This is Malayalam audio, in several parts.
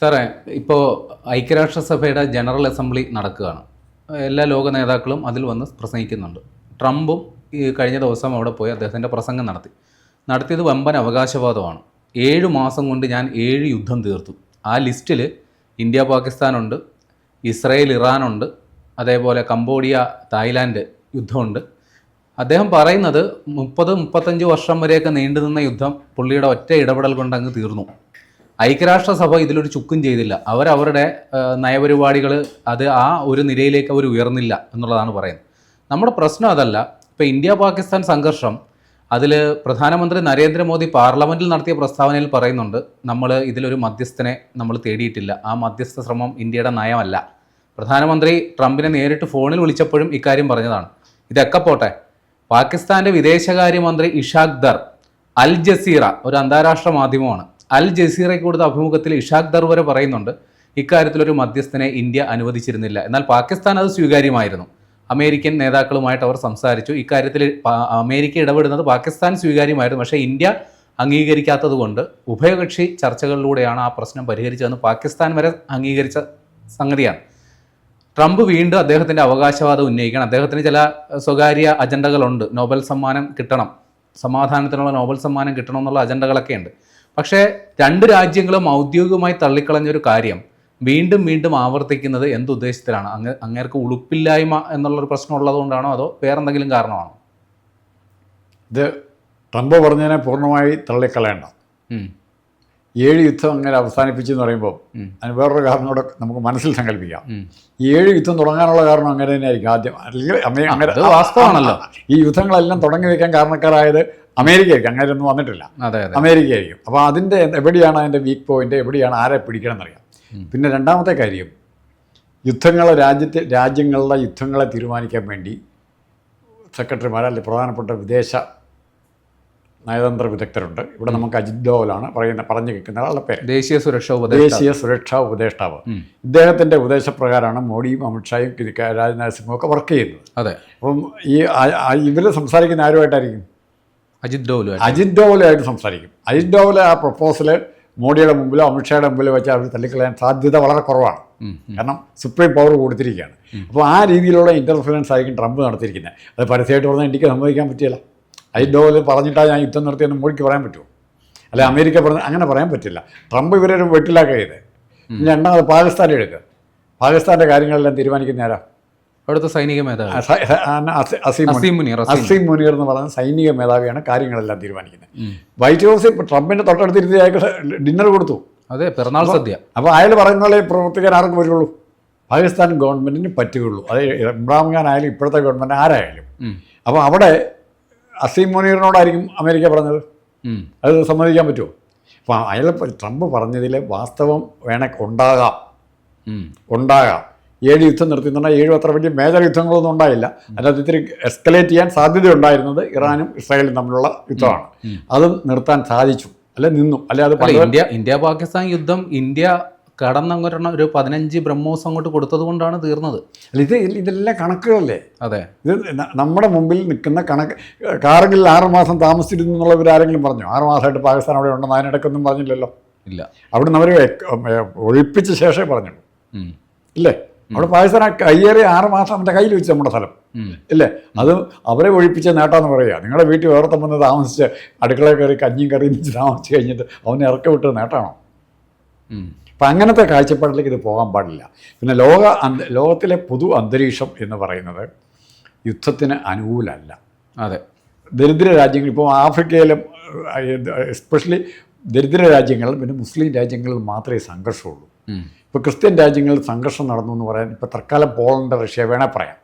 സാറേ ഇപ്പോൾ ഐക്യരാഷ്ട്രസഭയുടെ ജനറൽ അസംബ്ലി നടക്കുകയാണ്. എല്ലാ ലോക നേതാക്കളും അതിൽ വന്ന് പ്രസംഗിക്കുന്നുണ്ട്. ട്രംപും ഈ കഴിഞ്ഞ ദിവസം അവിടെ പോയി അദ്ദേഹത്തിന്റെ പ്രസംഗം നടത്തി. നടത്തിയത് വമ്പൻ അവകാശവാദമാണ്. ഏഴ് മാസം കൊണ്ട് ഞാൻ ഏഴ് യുദ്ധം തീർത്തു. ആ ലിസ്റ്റിൽ ഇന്ത്യ പാകിസ്ഥാനുണ്ട് ഇസ്രയേൽ ഇറാനുണ്ട് അതേപോലെ കംബോഡിയ തായ്ലാൻഡ് യുദ്ധമുണ്ട്. അദ്ദേഹം പറയുന്നത് മുപ്പത് മുപ്പത്തഞ്ച് വർഷം വരെയൊക്കെ നീണ്ടുനിന്ന യുദ്ധം പുള്ളിയുടെ ഒറ്റ ഇടപെടൽ കൊണ്ട് അങ്ങ് തീർന്നു. ഐക്യരാഷ്ട്രസഭ ഇതിലൊരു ചുക്കും ചെയ്തില്ല. അവരവരുടെ നയപരിപാടികൾ അത് ആ ഒരു നിലയിലേക്ക് അവർ ഉയർന്നില്ല എന്നുള്ളതാണ് പറയുന്നത്. നമ്മുടെ പ്രശ്നം അതല്ല. ഇപ്പോൾ ഇന്ത്യ പാകിസ്ഥാൻ സംഘർഷം അതിൽ പ്രധാനമന്ത്രി നരേന്ദ്രമോദി പാർലമെന്റിൽ നടത്തിയ പ്രസ്താവനയിൽ പറയുന്നുണ്ട് നമ്മൾ ഇതിലൊരു മധ്യസ്ഥനെ നമ്മൾ തേടിയിട്ടില്ല. ആ മധ്യസ്ഥ ശ്രമം ഇന്ത്യയുടെ നയമല്ല. പ്രധാനമന്ത്രി ട്രംപിനെ നേരിട്ട് ഫോണിൽ വിളിച്ചപ്പോഴും ഇക്കാര്യം പറഞ്ഞതാണ്. ഇതൊക്കെ പോട്ടെ. പാകിസ്ഥാന്റെ വിദേശകാര്യമന്ത്രി ഇഷാഖ് ദർ അൽ ജസീറ ഒരു അന്താരാഷ്ട്ര മാധ്യമമാണ്. അൽ ജസീറയ്ക്ക് കൊടുത്ത അഭിമുഖത്തിൽ ഇഷാഖ് ദർ വരെ പറയുന്നുണ്ട് ഇക്കാര്യത്തിലൊരു മധ്യസ്ഥനെ ഇന്ത്യ അനുവദിച്ചിരുന്നില്ല. എന്നാൽ പാകിസ്ഥാൻ അത് സ്വീകാര്യമായിരുന്നു. അമേരിക്കൻ നേതാക്കളുമായിട്ട് അവർ സംസാരിച്ചു. ഇക്കാര്യത്തിൽ അമേരിക്ക ഇടപെടുന്നത് പാകിസ്ഥാൻ സ്വീകാര്യമായിരുന്നു. പക്ഷേ ഇന്ത്യ അംഗീകരിക്കാത്തതുകൊണ്ട് ഉഭയകക്ഷി ചർച്ചകളിലൂടെയാണ് ആ പ്രശ്നം പരിഹരിച്ചതെന്ന് പാകിസ്ഥാൻ വരെ അംഗീകരിച്ച സംഗതിയാണ്. ട്രംപ് വീണ്ടും അദ്ദേഹത്തിന്റെ അവകാശവാദം ഉന്നയിക്കണം. അദ്ദേഹത്തിന് ചില സ്വകാര്യ അജണ്ടകളുണ്ട്. നോബൽ സമ്മാനം കിട്ടണം. സമാധാനത്തിനുള്ള നോബൽ സമ്മാനം കിട്ടണം എന്നുള്ള അജണ്ടകളൊക്കെ ഉണ്ട് പക്ഷേ രണ്ട് രാജ്യങ്ങളും ഔദ്യോഗികമായി തള്ളിക്കളഞ്ഞൊരു കാര്യം വീണ്ടും വീണ്ടും ആവർത്തിക്കുന്നത് എന്തുദ്ദേശത്തിലാണ്? അങ്ങ് അങ്ങേർക്ക് ഉളുപ്പില്ലായ്മ എന്നുള്ളൊരു പ്രശ്നം ഉള്ളതുകൊണ്ടാണോ അതോ വേറെന്തെങ്കിലും കാരണമാണോ? ഇത് ട്രംപ് പറഞ്ഞതിനെ പൂർണമായി തള്ളിക്കളയണ്ട. ഏഴ് യുദ്ധം അങ്ങനെ അവസാനിപ്പിച്ചു എന്ന് പറയുമ്പോൾ. അതിന് വേറൊരു കാരണം കൂടെ നമുക്ക് മനസ്സിൽ സങ്കല്പിക്കാം. ഈ ഏഴ് യുദ്ധം തുടങ്ങാനുള്ള കാരണം അങ്ങനെ തന്നെയായിരിക്കും. ആദ്യം അല്ലെങ്കിൽ അങ്ങനെ വാസ്തവമാണല്ലോ. ഈ യുദ്ധങ്ങളെല്ലാം തുടങ്ങി വയ്ക്കാൻ കാരണക്കാരായത് അമേരിക്കയായിരിക്കും. അങ്ങനെ ഒന്നും വന്നിട്ടില്ല അമേരിക്കയായിരിക്കും. അപ്പോൾ അതിന്റെ എവിടെയാണ് അതിന്റെ വീക്ക് പോയിന്റ് എവിടെയാണ് ആരെ പിടിക്കണം എന്നറിയാം പിന്നെ രണ്ടാമത്തെ കാര്യം യുദ്ധങ്ങളെ രാജ്യത്തെ രാജ്യങ്ങളുടെ യുദ്ധങ്ങളെ തീരുമാനിക്കാൻ വേണ്ടി സെക്രട്ടറിമാർ അല്ലെങ്കിൽ പ്രധാനപ്പെട്ട വിദേശ നയതന്ത്ര വിദഗ്ധരുണ്ട് ഇവിടെ നമുക്ക് അജിത് ഡോവലാണ് പറയുന്ന പറഞ്ഞു കേൾക്കുന്ന ആളുടെ പേര്. ദേശീയ സുരക്ഷാ ഉപദേശ ദേശീയ സുരക്ഷാ ഉപദേഷ്ടാവ്. ഇദ്ദേഹത്തിന്റെ ഉപദേശപ്രകാരമാണ് മോഡിയും അമിത്ഷായും രാജ്നാഥ് സിംഗും ഒക്കെ വർക്ക് ചെയ്യുന്നത്. അതെ. അപ്പം ഈ ഇവർ സംസാരിക്കുന്ന ആരുമായിട്ടായിരിക്കും? അജിത് ഡോവൽ അജിത് ഡോവലായിട്ട് സംസാരിക്കും. അജിത് ഡോവൽ ആ പ്രപ്പോസൽ മോഡിയുടെ മുമ്പിലോ അമിത്ഷായുടെ മുമ്പിലോ വെച്ച് അവർ തള്ളിക്കളയാൻ സാധ്യത വളരെ കുറവാണ്. കാരണം സുപ്രീം പവർ കൊടുത്തിരിക്കുകയാണ്. അപ്പോൾ ആ രീതിയിലുള്ള ഇന്റർഫിയറൻസ് ആയിരിക്കും ട്രംപ് നടത്തിയിരിക്കുന്നത്. അത് പരസ്യമായിട്ട് പറഞ്ഞാൽ ഇന്ത്യയ്ക്ക് സമ്മതിക്കാൻ പറ്റില്ല അജിത് പറഞ്ഞിട്ടാണ് പറഞ്ഞിട്ടാ ഞാൻ യുദ്ധം നടത്തിയെന്ന് മോഡിക്ക് പറയാൻ പറ്റുമോ? അല്ലെ അമേരിക്ക പറഞ്ഞ അങ്ങനെ പറയാൻ പറ്റില്ല. ട്രംപ് ഇവരെ ഒരു വെട്ടിലാക്കുക ചെയ്ത്. ഇനി രണ്ടാമത് പാകിസ്ഥാനെ എടുക്കുക പാകിസ്ഥാന്റെ കാര്യങ്ങളെല്ലാം തീരുമാനിക്കുന്ന ആരാ? അവിടുത്തെ സൈനിക മേധാവി. അസ- മുനീർ. അസീം എന്ന് പറയുന്ന സൈനിക മേധാവിയാണ് കാര്യങ്ങളെല്ലാം തീരുമാനിക്കുന്നത്. വൈറ്റ് ഹൗസിൽ ട്രംപിന്റെ തൊട്ടടുത്തിരുത്തി അയാൾക്ക് ഡിന്നർ കൊടുത്തു. അതെ പിറന്നാൾ സദ്യ. അപ്പോൾ അയാൾ പറയുന്ന പോലെ പ്രവർത്തിക്കാൻ ആർക്ക് പറ്റുള്ളൂ. പാകിസ്ഥാൻ ഗവൺമെന്റിന് പറ്റുകയുള്ളൂ. അത് ഇമ്രാൻഖാൻ ആയാലും ഇപ്പോഴത്തെ ഗവൺമെന്റ് ആരായാലും. അപ്പോൾ അവിടെ അസീം മുനീറിനോടായിരിക്കും അമേരിക്ക പറഞ്ഞത്. അത് സമ്മതിക്കാൻ പറ്റുമോ? അപ്പോൾ അയാൾ ട്രംപ് പറഞ്ഞതിൽ വാസ്തവം വേണേ ഉണ്ടാകാം. ഉണ്ടാകാം. ഏഴ് യുദ്ധം നിർത്തിയെന്നാൽ ഏഴും അത്ര വലിയ മേജർ യുദ്ധങ്ങളൊന്നും ഉണ്ടായില്ല. അതിനകത്ത് ഇത്തിരി എസ്കലേറ്റ് ചെയ്യാൻ സാധ്യത ഉണ്ടായിരുന്നത് ഇറാനും ഇസ്രായേലും തമ്മിലുള്ള യുദ്ധമാണ്. അതും നിർത്താൻ സാധിച്ചു. അല്ലെ നിന്നു. അല്ലെ അത് ഇന്ത്യ ഇന്ത്യ പാകിസ്ഥാൻ യുദ്ധം ഇന്ത്യ കടന്നങ്ങോട്ട് ഒരു പതിനഞ്ച് ബ്രഹ്മോസ് അങ്ങോട്ട് കൊടുത്തത് കൊണ്ടാണ് തീർന്നത്. അല്ല, ഇത് ഇതെല്ലാം കണക്കുകളല്ലേ? അതെ. ഇത് നമ്മുടെ മുമ്പിൽ നിൽക്കുന്ന കണക്ക് കാർഗിൽ ആറുമാസം താമസിച്ചിരുന്നു എന്നുള്ളവർ ആരെങ്കിലും പറഞ്ഞു? ആറുമാസമായിട്ട് പാകിസ്ഥാൻ അവിടെ ഉണ്ടെന്ന് അതിനിടയ്ക്കൊന്നും പറഞ്ഞില്ലല്ലോ. ഇല്ല. അവിടുന്ന് അവർ ഒഴിപ്പിച്ച ശേഷമേ പറഞ്ഞുള്ളൂ. ഇല്ലേ? അവിടെ പാകിസ്ഥാൻ കയ്യേറി ആറ് മാസം അവന്റെ കയ്യിൽ വെച്ച് നമ്മുടെ സ്ഥലം. ഇല്ലേ? അത് അവരെ ഒഴിപ്പിച്ച നേട്ടാന്ന് പറയുക. നിങ്ങളുടെ വീട്ടിൽ വേറെ വന്ന് താമസിച്ച് അടുക്കളയിൽ കയറി കഞ്ഞിയും കറിയും വെച്ച് താമസിച്ച് കഴിഞ്ഞിട്ട് അവനെ ഇറക്കി വിട്ടത് നേട്ടമാണോ. അപ്പം അങ്ങനത്തെ കാഴ്ചപ്പാടിലേക്ക് ഇത് പോകാൻ പാടില്ല. പിന്നെ ലോക ലോകത്തിലെ പൊതു അന്തരീക്ഷം എന്ന് പറയുന്നത് യുദ്ധത്തിന് അനുകൂലമല്ല. അതെ. ദരിദ്ര രാജ്യങ്ങൾ ഇപ്പോൾ ആഫ്രിക്കയിലും എസ്പെഷ്യലി ദരിദ്ര രാജ്യങ്ങൾ പിന്നെ മുസ്ലിം രാജ്യങ്ങളിൽ മാത്രമേ സംഘർഷമുള്ളൂ. ഇപ്പോൾ ക്രിസ്ത്യൻ രാജ്യങ്ങളിൽ സംഘർഷം നടന്നു എന്ന് പറയാൻ ഇപ്പോൾ തൽക്കാലം പോളണ്ട് റഷ്യ വേണേൽ പറയാം.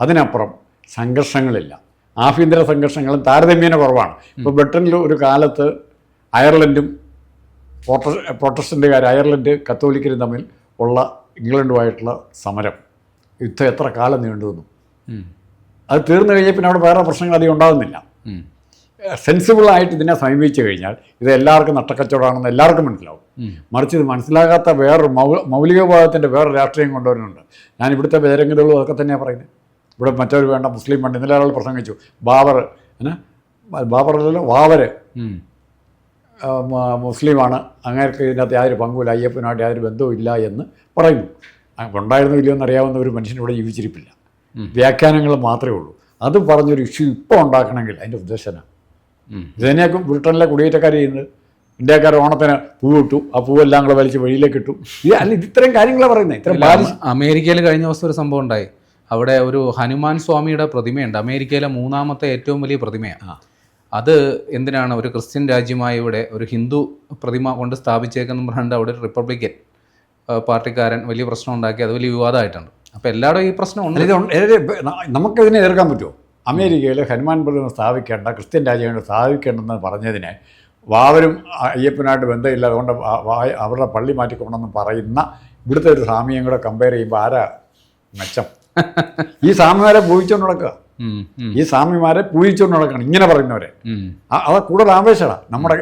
അതിനപ്പുറം സംഘർഷങ്ങളില്ല. ആഭ്യന്തര സംഘർഷങ്ങളും താരതമ്യേന കുറവാണ്. ഇപ്പോൾ ബ്രിട്ടനിൽ ഒരു കാലത്ത് അയർലൻഡും പ്രൊട്ടസ്റ്റന്റുകാർ അയർലൻഡ് കത്തോലിക്കരും തമ്മിൽ ഉള്ള ഇംഗ്ലണ്ടുമായിട്ടുള്ള സമരം. യുദ്ധം എത്ര കാലം നീണ്ടു നിന്നു അത് തീർന്നു കഴിഞ്ഞാൽ പിന്നെ അവിടെ വേറെ പ്രശ്നങ്ങൾ അധികം ഉണ്ടാകുന്നില്ല. സെൻസിബിളായിട്ട് ഇതിനെ സമീപിച്ചു കഴിഞ്ഞാൽ ഇത് എല്ലാവർക്കും നട്ടക്കച്ചവടമാണെന്ന് എല്ലാവർക്കും മനസ്സിലാവും. മറിച്ച് ഇത് മനസ്സിലാകാത്ത വേറൊരു മൗ മൗലികവാദത്തിന്റെ വേറൊരു രാഷ്ട്രീയം കൊണ്ടുവരുന്നുണ്ട്. ഞാൻ ഇവിടുത്തെ ബജരംഗതകളും അതൊക്കെ തന്നെയാണ് പറയുന്നത്. ഇവിടെ മറ്റൊരു വേണ്ട മുസ്ലിം പണ്ട് ഇന്നലെ ഒരാൾ പ്രസംഗിച്ചു. ബാബർ എന്നാ? ബാബർ അല്ലല്ലോ വാവർ മുസ്ലിമാണ്. അങ്ങേർക്ക് ഇതിനകത്ത് യാതൊരു പങ്കുമില്ല. അയ്യപ്പനുമായിട്ട് യാതൊരു ബന്ധവും ഇല്ല എന്ന് പറയുന്നു. ഉണ്ടായിരുന്നു ഇല്ലയോ എന്നറിയാവുന്ന ഒരു മനുഷ്യനിവിടെ ജീവിച്ചിരിപ്പില്ല. വ്യാഖ്യാനങ്ങൾ മാത്രമേ ഉള്ളൂ. അത് പറഞ്ഞൊരു ഇഷ്യൂ ഇപ്പോൾ ഉണ്ടാക്കണമെങ്കിൽ അതിന്റെ ഉദ്ദേശന. ഇതിനെയൊക്കെ ബ്രിട്ടനിലെ കുടിയേറ്റക്കാർ ചെയ്യുന്നത്. ഇന്ത്യക്കാർ ഓണത്തിന് പൂവിട്ടു. ആ പൂവെല്ലാം കൂടെ വലിച്ച് വെളിയിലേക്ക് ഇട്ടു. ഇത് അല്ല ഇത് ഇത്തരം കാര്യങ്ങളാണ് പറയുന്നത് ഇത്രയും അമേരിക്കയിൽ കഴിഞ്ഞ ദിവസം ഒരു സംഭവം ഉണ്ടായി. അവിടെ ഒരു ഹനുമാൻ സ്വാമിയുടെ പ്രതിമയുണ്ട്. അമേരിക്കയിലെ മൂന്നാമത്തെ ഏറ്റവും വലിയ പ്രതിമയാണ് ആ. അത് എന്തിനാണ് ഒരു ക്രിസ്ത്യൻ രാജ്യമായ ഇവിടെ ഒരു ഹിന്ദു പ്രതിമ കൊണ്ട് സ്ഥാപിച്ചേക്കെന്ന് പറഞ്ഞിട്ട് അവിടെ ഒരു റിപ്പബ്ലിക്കൻ പാർട്ടിക്കാരൻ വലിയ പ്രശ്നം ഉണ്ടാക്കി അത് വലിയ വിവാദമായിട്ടുണ്ട്. അപ്പോൾ എല്ലായിടും ഈ പ്രശ്നം ഉണ്ട്. നമുക്കതിനെ എതിർക്കാൻ പറ്റുമോ? അമേരിക്കയിൽ ഹനുമാൻ പ്രതിമ സ്ഥാപിക്കേണ്ട ക്രിസ്ത്യൻ രാജ്യങ്ങൾ സ്ഥാപിക്കേണ്ടെന്ന് പറഞ്ഞതിനെ വാവരും അയ്യപ്പനായിട്ട് ബന്ധമില്ല അതുകൊണ്ട് അവരുടെ പള്ളി മാറ്റിക്കൊണ്ടെന്ന് പറയുന്ന ഇവിടുത്തെ ഒരു സ്വാമിയും കൂടെ കമ്പയർ ചെയ്യുമ്പോൾ ആരാ മെച്ചം? ഈ സ്വാമിമാരെ പൂജിച്ചുകൊണ്ട് നടക്കുക. ഈ സ്വാമിമാരെ പൂജിച്ചുകൊണ്ട് നടക്കണം. ഇങ്ങനെ പറയുന്നവരെ. അത് കൂടുതൽ ആവേശമാണ് നമ്മുടെ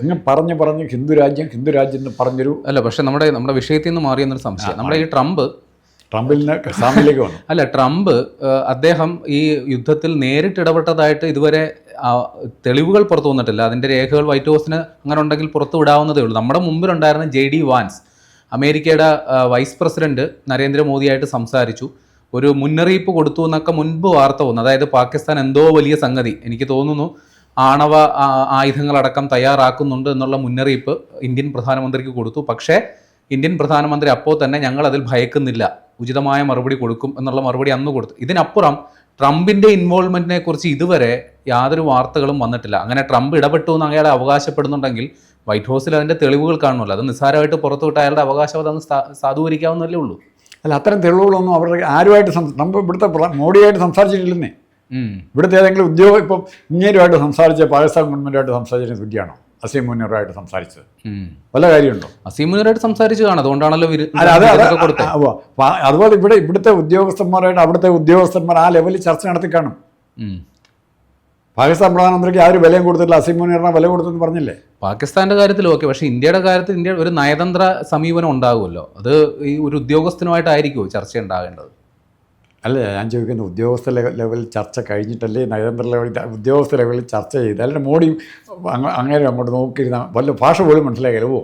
ഇങ്ങനെ പറഞ്ഞ് പറഞ്ഞ് ഹിന്ദു രാജ്യം ഹിന്ദു രാജ്യം എന്ന് പറഞ്ഞൊരു അല്ല പക്ഷെ നമ്മുടെ നമ്മുടെ വിഷയത്തിൽ നിന്ന് മാറിയെന്നൊരു സംശയം. നമ്മുടെ ഈ ട്രംപ് ട്രംപിൽ സ്വാമിയിലേക്ക് വന്നു. അല്ല ട്രംപ് അദ്ദേഹം ഈ യുദ്ധത്തിൽ നേരിട്ട് ഇടപെട്ടതായിട്ട് ഇതുവരെ തെളിവുകൾ പുറത്തു വന്നിട്ടില്ല. അതിന്റെ രേഖകൾ വൈറ്റ് ഹൗസിന് അങ്ങനെ ഉണ്ടെങ്കിൽ പുറത്തു വിടാവുന്നതേ ഉള്ളൂ. നമ്മുടെ മുമ്പിലുണ്ടായിരുന്ന ജെ ഡി വാൻസ് അമേരിക്കയുടെ വൈസ് പ്രസിഡന്റ് നരേന്ദ്രമോദിയായിട്ട് സംസാരിച്ചു. ഒരു മുന്നറിയിപ്പ് കൊടുത്തു എന്നൊക്കെ മുൻപ് വാർത്ത വന്നു. അതായത് പാകിസ്ഥാൻ എന്തോ വലിയ സംഗതി. എനിക്ക് തോന്നുന്നു ആണവ ആയുധങ്ങളടക്കം തയ്യാറാക്കുന്നുണ്ട് എന്നുള്ള മുന്നറിയിപ്പ് ഇന്ത്യൻ പ്രധാനമന്ത്രിക്ക് കൊടുത്തു. പക്ഷേ ഇന്ത്യൻ പ്രധാനമന്ത്രി അപ്പോൾ തന്നെ ഞങ്ങൾ അതിൽ ഭയക്കുന്നില്ല. ഉചിതമായ മറുപടി കൊടുക്കും എന്നുള്ള മറുപടി അന്ന് കൊടുത്തു. ഇതിനപ്പുറം ട്രംപിന്റെ ഇൻവോൾവ്മെന്റിനെ കുറിച്ച് ഇതുവരെ യാതൊരു വാർത്തകളും വന്നിട്ടില്ല. അങ്ങനെ ട്രംപ് ഇടപെട്ടു എന്ന് അയാളെ അവകാശപ്പെടുന്നുണ്ടെങ്കിൽ വൈറ്റ് ഹൗസിൽ അതിന്റെ തെളിവുകൾ കാണുമല്ലോ. അത് നിസ്സാരമായിട്ട് പുറത്തുവിട്ട അയാളുടെ അവകാശവാദം സാധൂകരിക്കാവുന്നതല്ലേ ഉള്ളൂ. അല്ല അത്തരം തെളിവുകളൊന്നും അവരുടെ ആരുമായിട്ട് നമ്മൾ ഇവിടുത്തെ മോഡിയായിട്ട് സംസാരിച്ചിട്ടില്ലെന്നേ. ഇവിടുത്തെ ഏതെങ്കിലും ഉദ്യോഗം ഇപ്പം ഇങ്ങേരുമായിട്ട് സംസാരിച്ച പാകിസ്ഥാൻ ഗവൺമെന്റുമായിട്ട് സംസാരിച്ചതിന് തുല്യമാണോ അസീം മുനീറുമായിട്ട് സംസാരിച്ചത്. പല വല്ല കാര്യമുണ്ടോ? അസീമുനറായിട്ട് സംസാരിച്ചു സംസാരിച്ചതാണ് അതുകൊണ്ടാണല്ലോ അതുപോലെ ഇവിടെ ഇവിടുത്തെ ഉദ്യോഗസ്ഥന്മാരായിട്ട് അവിടുത്തെ ഉദ്യോഗസ്ഥന്മാർ ആ ലെവലിൽ ചർച്ച നടത്തി കാണും. പാകിസ്ഥാൻ പ്രധാനമന്ത്രിക്ക് ആരും വിലയും കൊടുത്തില്ല അസീം മുനീറിനെ വില കൊടുത്തെന്ന് പറഞ്ഞില്ലേ? പാകിസ്ഥാന്റെ കാര്യത്തിൽ ഓക്കെ. പക്ഷേ ഇന്ത്യയുടെ കാര്യത്തിൽ ഇന്ത്യ ഒരു നയതന്ത്ര സമീപനം ഉണ്ടാകുമല്ലോ അത് ഈ ഒരു ഉദ്യോഗസ്ഥനുമായിട്ടായിരിക്കുമോ ചർച്ച ഉണ്ടാകേണ്ടത്? അല്ല ഞാൻ ചോദിക്കുന്നത് ഉദ്യോഗസ്ഥ ലെവ- ലെവലിൽ ചർച്ച കഴിഞ്ഞിട്ടല്ലേ നയതന്ത്ര ലെവലിൽ ഉദ്യോഗസ്ഥ ലെവലിൽ ചർച്ച ചെയ്ത്? അല്ലെങ്കിൽ മോഡി അങ്ങ- അങ്ങനെ അങ്ങോട്ട് നോക്കിയിരുന്ന വല്ല ഭാഷ പോലും മനസ്സിലാക്കില്ല ഓ.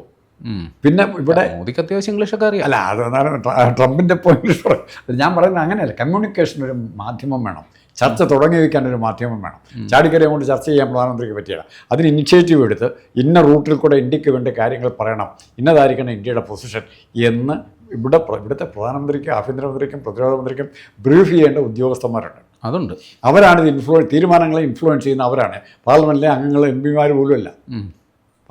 പിന്നെ ഇവിടെ മോദിക്ക് അത്യാവശ്യം ഇംഗ്ലീഷൊക്കെ അറിയാം. അല്ല അത് ട്ര- ട്രംപിന്റെ പോയിന്റ് ഞാൻ പറയുന്നത് അങ്ങനെയല്ല. കമ്മ്യൂണിക്കേഷൻ ഒരു മാധ്യമം വേണം. ചർച്ച തുടങ്ങി വയ്ക്കാൻ ഒരു മാധ്യമം വേണം. ചാടിക്കരയെ കൊണ്ട് ചർച്ച ചെയ്യാൻ പ്രധാനമന്ത്രിക്ക് പറ്റിയില്ല അതിന് ഇനിഷ്യേറ്റീവ് എടുത്ത് ഇന്ന റൂട്ടിൽ കൂടെ ഇന്ത്യയ്ക്ക് വേണ്ട കാര്യങ്ങൾ പറയണം. ഇന്നതായിരിക്കണം ഇന്ത്യയുടെ പൊസിഷൻ എന്ന് ഇവിടെ ഇവിടുത്തെ പ്രധാനമന്ത്രിക്കും ആഭ്യന്തരമന്ത്രിക്കും പ്രതിരോധ മന്ത്രിക്കും ബ്രീഫ് ചെയ്യേണ്ട ഉദ്യോഗസ്ഥന്മാരുണ്ട്. അതുണ്ട്. അവരാണ് ഇത് ഇൻഫ്ലു തീരുമാനങ്ങളെ ഇൻഫ്ലുവൻസ് ചെയ്യുന്ന അവരാണ്. പാർലമെന്റിലെ അംഗങ്ങൾ എം പിമാർ പോലുമല്ല.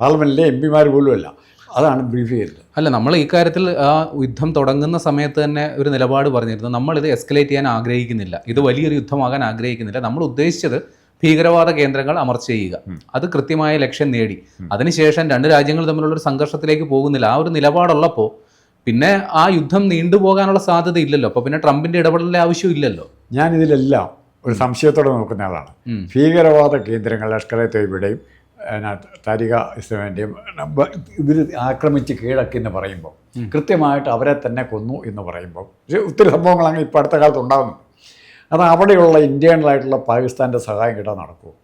പാർലമെന്റിലെ എം പിമാർ പോലുമല്ല. അതാണ് ബ്രീഫ് ചെയ്തത് അല്ല നമ്മൾ ഈ കാര്യത്തിൽ ആ യുദ്ധം തുടങ്ങുന്ന സമയത്ത് തന്നെ ഒരു നിലപാട് പറഞ്ഞിരുന്നു. നമ്മൾ ഇത് എസ്കലേറ്റ് ചെയ്യാൻ ആഗ്രഹിക്കുന്നില്ല. ഇത് വലിയൊരു യുദ്ധമാകാൻ ആഗ്രഹിക്കുന്നില്ല. നമ്മൾ ഉദ്ദേശിച്ചത് ഭീകരവാദ കേന്ദ്രങ്ങൾ അമർച്ച ചെയ്യുക. അത് കൃത്യമായ ലക്ഷ്യം നേടി. അതിനുശേഷം രണ്ട് രാജ്യങ്ങൾ തമ്മിലുള്ള ഒരു സംഘർഷത്തിലേക്ക് പോകുന്നില്ല. ആ ഒരു നിലപാടുള്ളപ്പോൾ പിന്നെ ആ യുദ്ധം നീണ്ടുപോകാനുള്ള സാധ്യത ഇല്ലല്ലോ. അപ്പോൾ പിന്നെ ട്രംപിന്റെ ഇടപെടലിന്റെ ആവശ്യമില്ലല്ലോ ഞാൻ ഇതിലെല്ലാം ഒരു സംശയത്തോടെ നോക്കുന്ന ആളാണ്. ഭീകരവാദ കേന്ദ്രങ്ങൾ ലഷ്കർ എ തൊയ്ബയുടെയും താരിക ഇസ്ലാമിന്റെയും ഇവർ ആക്രമിച്ച് കീഴക്കി എന്ന് പറയുമ്പോൾ കൃത്യമായിട്ട് അവരെ തന്നെ കൊന്നു എന്ന് പറയുമ്പോൾ ഒത്തിരി സംഭവങ്ങൾ അങ്ങ് ഇപ്പോൾ അടുത്ത കാലത്ത് ഉണ്ടാകുന്നു അത് അവിടെയുള്ള ഇന്ത്യനായിട്ടുള്ള പാകിസ്ഥാന്റെ സഹായം കിട്ടാൻ നടക്കുമോ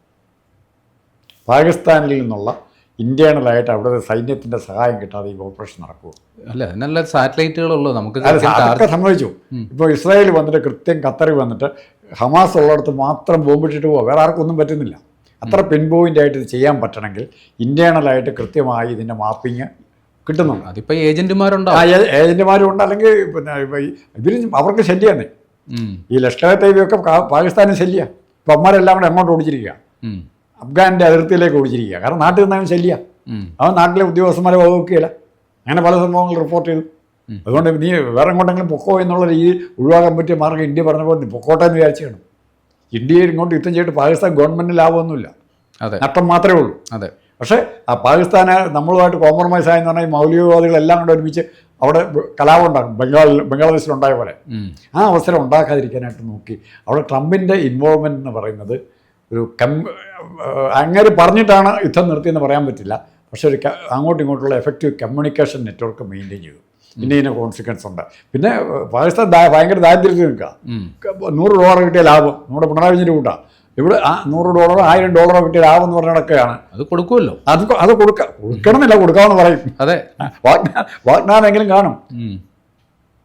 പാകിസ്ഥാനിൽ നിന്നുള്ള ഇന്ത്യണലായിട്ട് അവിടുത്തെ സൈന്യത്തിന്റെ സഹായം കിട്ടാതെ ഈ ഓപ്പറേഷൻ നടക്കുമോ അല്ല നല്ല സാറ്റലൈറ്റുകളുള്ളൂ നമുക്ക് അതൊക്കെ സംഭവിച്ചു. ഇപ്പോൾ ഇസ്രായേൽ വന്നിട്ട് കൃത്യം ഖത്തറിൽ വന്നിട്ട് ഹമാസ് ഉള്ളിടത്ത് മാത്രം ബോംബിട്ടിട്ട് പോവുക വേറെ ആർക്കൊന്നും പറ്റുന്നില്ല. അത്ര പിൻ പോയിന്റ് ആയിട്ട് ഇത് ചെയ്യാൻ പറ്റണമെങ്കിൽ ഇന്റേണലായിട്ട് കൃത്യമായി ഇതിന്റെ മാപ്പിങ് കിട്ടുന്നുണ്ട്. അതിപ്പോൾ ഏജന്റുമാരുണ്ടോ? ആ ഏ- ഏജന്റുമാരും ഉണ്ട്. അല്ലെങ്കിൽ പിന്നെ ഇവർ അവർക്ക് ശല്യമാണ് ഈ ലഷ്കർ തൈബിയൊക്കെ പാകിസ്ഥാനും ശല്യ. ഇപ്പം അമ്മമാരെല്ലാം കൂടെ എങ്ങോട്ട് ഓടിച്ചിരിക്കുക അഫ്ഗാനിന്റെ അതിർത്തിയിലേക്ക് ഓടിച്ചിരിക്കുക കാരണം നാട്ടിൽ നിന്നവൻ ശല്യ. അവൻ നാട്ടിലെ ഉദ്യോഗസ്ഥന്മാരെ വകുക്കുകയില്ല അങ്ങനെ പല സംഭവങ്ങൾ റിപ്പോർട്ട് ചെയ്തു. അതുകൊണ്ട് നീ വേറെ എങ്ങോട്ടെങ്കിലും പൊക്കോ എന്നുള്ള രീതിയിൽ ഒഴിവാക്കാൻ പറ്റിയ മാർഗം ഇന്ത്യ പറഞ്ഞപ്പോൾ നീ പൊക്കോട്ടെ എന്ന് വിചാരിച്ചാണ് ഇന്ത്യയിൽ ഇങ്ങോട്ട് യുദ്ധം ചെയ്തിട്ട് പാകിസ്ഥാൻ ഗവൺമെന്റ് ലാഭമൊന്നുമില്ല. അതെ. നഷ്ടം മാത്രമേ ഉള്ളൂ. അതെ. പക്ഷേ ആ പാകിസ്ഥാനെ നമ്മളുമായിട്ട് കോംപ്രമൈസ് ആയെന്ന് പറഞ്ഞാൽ മൗലികവാദികളെല്ലാം കൂടെ ഒരുമിച്ച് അവിടെ കലാപം ഉണ്ടാകും ബംഗാളിൽ ബംഗ്ലാദേശിലുണ്ടായ പോലെ. ആ അവസരം ഉണ്ടാക്കാതിരിക്കാനായിട്ട് നോക്കി. അവിടെ ട്രംപിന്റെ ഇൻവോൾവ്മെന്റ് എന്ന് പറയുന്നത് ഒരു കം അങ്ങനെ പറഞ്ഞിട്ടാണ് യുദ്ധം നിർത്തിയെന്ന് പറയാൻ പറ്റില്ല. പക്ഷേ ഒരു അങ്ങോട്ടും ഇങ്ങോട്ടുള്ള എഫക്റ്റീവ് കമ്മ്യൂണിക്കേഷൻ നെറ്റ്വർക്ക് മെയിന്റെയിൻ ചെയ്തു. പിന്നെ ഇന്ന കോൺസിക്വൻസ് ഉണ്ട്. പിന്നെ പാകിസ്ഥാൻ ഭയങ്കര ദാരിദ്ര്യത്തിൽ നിൽക്കുക. നൂറ് ഡോളർ കിട്ടിയ ലാഭം. നമ്മുടെ പിണറായി വിജയന്റെ കൂട്ടാ. ഇവിടെ ആ നൂറ് ഡോളറോ ആയിരം ഡോളറോ കിട്ടിയ ലാഭം എന്ന് പറഞ്ഞ കണക്കാണ്. അത് കൊടുക്കുമല്ലോ. അത് അത് കൊടുക്ക കൊടുക്കണമെന്നില്ല കൊടുക്കാമെന്ന് പറയും. അതെ. വാഗ്ദാനം വാഗ്ദാനെങ്കിലും കാണും.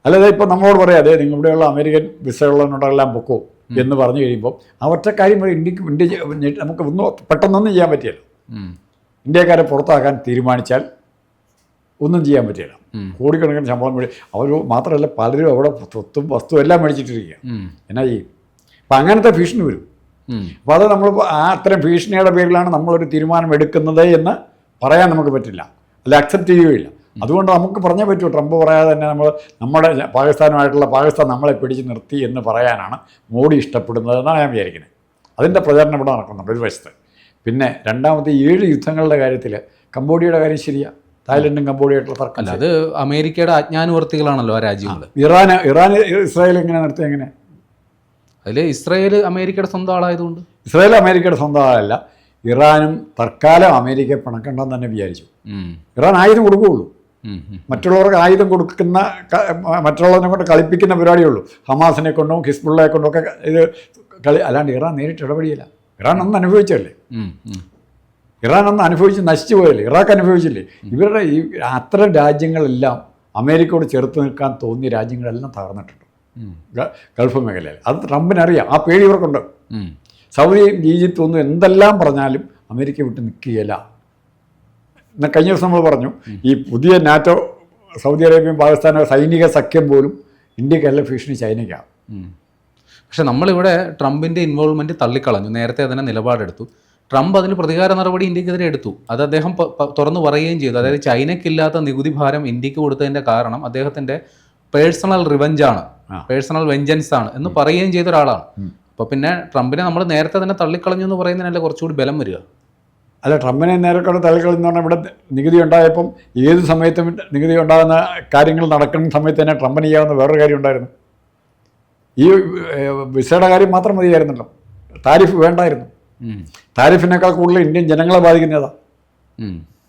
അല്ലാതെ ഇപ്പം നമ്മളോട് പറയാം അതെ നിങ്ങൾ ഇവിടെയുള്ള അമേരിക്കൻ വിസയുള്ളവരോടെല്ലാം പൊക്കോ? എന്ന് പറഞ്ഞു കഴിയുമ്പോൾ ആ ഒറ്റ കാര്യം പറയും ഇന്ത്യയ്ക്ക് ഇന്ത്യ നമുക്ക് ഒന്നും പെട്ടെന്നൊന്നും ചെയ്യാൻ പറ്റിയല്ലോ ഇന്ത്യക്കാരെ പുറത്താക്കാൻ തീരുമാനിച്ചാൽ ഒന്നും ചെയ്യാൻ പറ്റില്ല. കോടിക്കണക്കിന് ശമ്പളം മേടി അവർ മാത്രമല്ല പലരും അവിടെ സ്വത്തും വസ്തു എല്ലാം മേടിച്ചിട്ടിരിക്കുക എന്നാ ചെയ്യും അപ്പം അങ്ങനത്തെ ഭീഷണി വരും. അപ്പോൾ അത് നമ്മൾ ആ അത്തരം ഭീഷണിയുടെ പേരിലാണ് നമ്മളൊരു തീരുമാനം എടുക്കുന്നത് എന്ന് പറയാൻ നമുക്ക് പറ്റില്ല. അല്ല അക്സെപ്റ്റ് ചെയ്യുകയില്ല. അതുകൊണ്ട് നമുക്ക് പറഞ്ഞേ പറ്റൂ. ട്രംപ് പറയാതെ തന്നെ നമ്മൾ നമ്മുടെ പാകിസ്ഥാനുമായിട്ടുള്ള പാകിസ്ഥാൻ നമ്മളെ പിടിച്ച് നിർത്തി എന്ന് പറയാനാണ് മോഡി ഇഷ്ടപ്പെടുന്നത് എന്നാണ് ഞാൻ വിചാരിക്കുന്നത്. അതിന്റെ പ്രചാരണം ഇവിടെ നടക്കുന്നുണ്ട് ഒരു വശത്ത്. പിന്നെ രണ്ടാമത്തെ ഏഴ് യുദ്ധങ്ങളുടെ കാര്യത്തിൽ കംബോഡിയയുടെ കാര്യം ശരിയാ. തായ്ലൻഡും കംബോഡിയായിട്ടുള്ള തർക്കം അത് അമേരിക്കയുടെ അജ്ഞാനുവർത്തികളാണല്ലോ ആ രാജ്യങ്ങൾ ഇറാൻ ഇറാൻ ഇസ്രായേൽ എങ്ങനെ നടത്തി എങ്ങനെ? അതിൽ ഇസ്രായേൽ അമേരിക്കയുടെ സ്വന്തം ആളായതുകൊണ്ട്. ഇസ്രായേൽ അമേരിക്കയുടെ സ്വന്തം ആളല്ല ഇറാനും തൽക്കാലം അമേരിക്കയെ പിണക്കണ്ടെന്ന് തന്നെ വിചാരിച്ചു. ഇറാൻ ആയുധം കൊടുക്കുകയുള്ളൂ. മറ്റുള്ളവർക്ക് ആയുധം കൊടുക്കുന്ന മറ്റുള്ളവരെ കൊണ്ട് കളിപ്പിക്കുന്ന പരിപാടിയേ ഉള്ളൂ ഹമാസിനെ കൊണ്ടും ഹിസ്ബുള്ളയെ കൊണ്ടും ഒക്കെ ഇത് കളി അല്ലാണ്ട് ഇറാൻ നേരിട്ട് ഇടപെടിയില്ല. ഇറാൻ ഒന്നും അനുഭവിച്ചല്ലേ. ഇറാൻ അന്ന് അനുഭവിച്ച് നശിച്ചു പോയല്ലേ? ഇറാഖ് അനുഭവിച്ചില്ലേ? ഇവരുടെ ഈ അത്തരം രാജ്യങ്ങളെല്ലാം അമേരിക്കയോട് ചെറുത്ത് നിൽക്കാൻ തോന്നിയ രാജ്യങ്ങളെല്ലാം തകർന്നിട്ടുണ്ട്. ഗൾഫ് മേഖലയിൽ. അത് ട്രംപിനറിയാം. ആ പേടി ഇവർക്കുണ്ട്. സൗദി സൗദിയും ഈജിപ്തും ഒന്നും എന്തെല്ലാം പറഞ്ഞാലും അമേരിക്ക വിട്ട് നിൽക്കുകയില്ല. എന്നാൽ കഴിഞ്ഞ ദിവസം നമ്മൾ പറഞ്ഞു ഈ പുതിയ നാറ്റോ സൗദി അറേബ്യയും പാകിസ്ഥാനും സൈനിക സഖ്യം പോലും ഇന്ത്യക്കല്ല ഭീഷണി ചൈനയ്ക്കാണ്. പക്ഷെ നമ്മളിവിടെ ട്രംപിന്റെ ഇൻവോൾവ്മെന്റ് തള്ളിക്കളഞ്ഞു. നേരത്തെ അതിനെ നിലപാടെടുത്തു. ട്രംപ് അതിന് പ്രതികാര നടപടി ഇന്ത്യക്കെതിരെ എടുത്തു. അത് അദ്ദേഹം തുറന്നു പറയുകയും ചെയ്തു. അതായത് ചൈനയ്ക്കില്ലാത്ത നികുതി ഭാരം ഇന്ത്യയ്ക്ക് കൊടുത്തതിന്റെ കാരണം അദ്ദേഹത്തിന്റെ പേഴ്സണൽ റിവഞ്ചാണ്. ആണ് പേഴ്സണൽ വെഞ്ചൻസ് ആണ് എന്ന് പറയുകയും ചെയ്ത ഒരാളാണ്. അപ്പൊ പിന്നെ ട്രംപിനെ നമ്മൾ നേരത്തെ തന്നെ തള്ളിക്കളഞ്ഞു എന്ന് പറയുന്നതിനല്ലേ കുറച്ചുകൂടി ബലം വരിക? അല്ല ട്രംപിനെ നേരത്തെ തള്ളിക്കളഞ്ഞു പറഞ്ഞാൽ ഇവിടെ നികുതി ഉണ്ടായപ്പം ഏത് സമയത്തും നികുതി ഉണ്ടാകുന്ന കാര്യങ്ങൾ നടക്കുന്ന സമയത്ത് തന്നെ ട്രംപിന് ചെയ്യാവുന്ന വേറൊരു കാര്യം ഉണ്ടായിരുന്നു. ഈ വിസയുടെ കാര്യം മാത്രം മതിയായിരുന്നല്ലോ. താരിഫ് വേണ്ടായിരുന്നു. താരിഫിനേക്കാൾ കൂടുതൽ ഇന്ത്യൻ ജനങ്ങളെ ബാധിക്കുന്നതാ.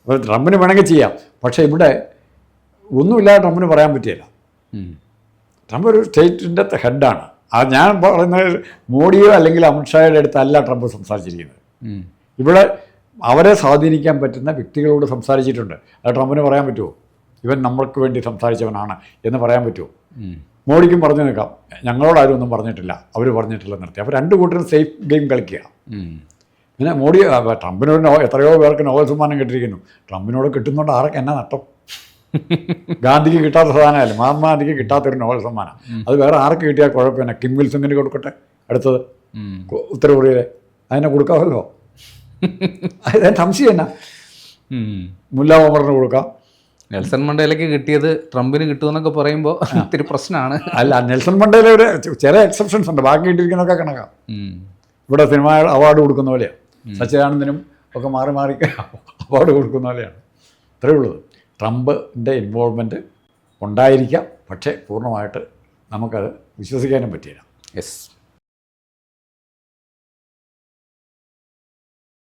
അപ്പോൾ ട്രംപിന് വേണമെങ്കിൽ ചെയ്യാം. പക്ഷേ ഇവിടെ ഒന്നുമില്ലാതെ ട്രംപിന് പറയാൻ പറ്റിയില്ല. ട്രംപ് ഒരു സ്റ്റേറ്റിന്റെ ഹെഡാണ്. ആ ഞാൻ പറയുന്നത് മോഡിയോ അല്ലെങ്കിൽ അമിത്ഷായുടെ അടുത്തല്ല ട്രംപ് സംസാരിച്ചിരിക്കുന്നത്. ഇവിടെ അവരെ സ്വാധീനിക്കാൻ പറ്റുന്ന വ്യക്തികളോട് സംസാരിച്ചിട്ടുണ്ട്. അത് ട്രംപിന് പറയാൻ പറ്റുമോ? ഇവൻ നമ്മൾക്ക് വേണ്ടി സംസാരിച്ചവനാണ് എന്ന് പറയാൻ പറ്റുമോ. മോഡിക്കും പറഞ്ഞു നിൽക്കാം. ഞങ്ങളോടാരും ഒന്നും പറഞ്ഞിട്ടില്ല. അവർ പറഞ്ഞിട്ടില്ല നിർത്തി. അപ്പോൾ രണ്ട് കൂട്ടരും സേഫ് ഗെയിം കളിക്കുക. പിന്നെ മോഡി ട്രംപിനോട് നോ എത്രയോ പേർക്ക് നോബൽ സമ്മാനം കിട്ടിയിരിക്കുന്നു. ട്രംപിനോട് കിട്ടുന്നുണ്ട് ആർക്ക് എന്നാ നട്ടം ഗാന്ധിക്ക് കിട്ടാത്ത സാധനമല്ല? മഹാത്മാഗാന്ധിക്ക് കിട്ടാത്തൊരു നോബൽ സമ്മാനം. അത് വേറെ ആർക്ക് കിട്ടിയാൽ കുഴപ്പമില്ല. കിം വിൽസങ്ങിന് കൊടുക്കട്ടെ? അടുത്തത്. ഉത്തര കൊറിയയിലെ അതിനെ കൊടുക്കാമല്ലോ? അതിന് സംശയം എന്നാ. മുല്ല ഓമറിന് കൊടുക്കാം. നെൽസൺ മണ്ടേലയ്ക്ക് കിട്ടിയത് ട്രംപിന് കിട്ടുമെന്നൊക്കെ പറയുമ്പോൾ ഇത്തിരി പ്രശ്നമാണ് അല്ല നെൽസൺ മണ്ടേല ഒരു ചില എക്സെപ്ഷൻസ് ഉണ്ട്. ബാക്കി കിട്ടിയിരിക്കുന്നതൊക്കെ കണക്കാം. ഇവിടെ സിനിമ അവാർഡ് കൊടുക്കുന്ന പോലെയാണ്. സച്ചിദാനന്ദനും ഒക്കെ മാറി മാറി അവാർഡ് കൊടുക്കുന്ന പോലെയാണ്. അത്രയേ ഉള്ളൂ. ട്രംപിന്റെ ഇൻവോൾവ്മെന്റ് ഉണ്ടായിരിക്കാം. പക്ഷേ പൂർണമായിട്ട് നമുക്കത് വിശ്വസിക്കാനും പറ്റിയില്ല. യെസ്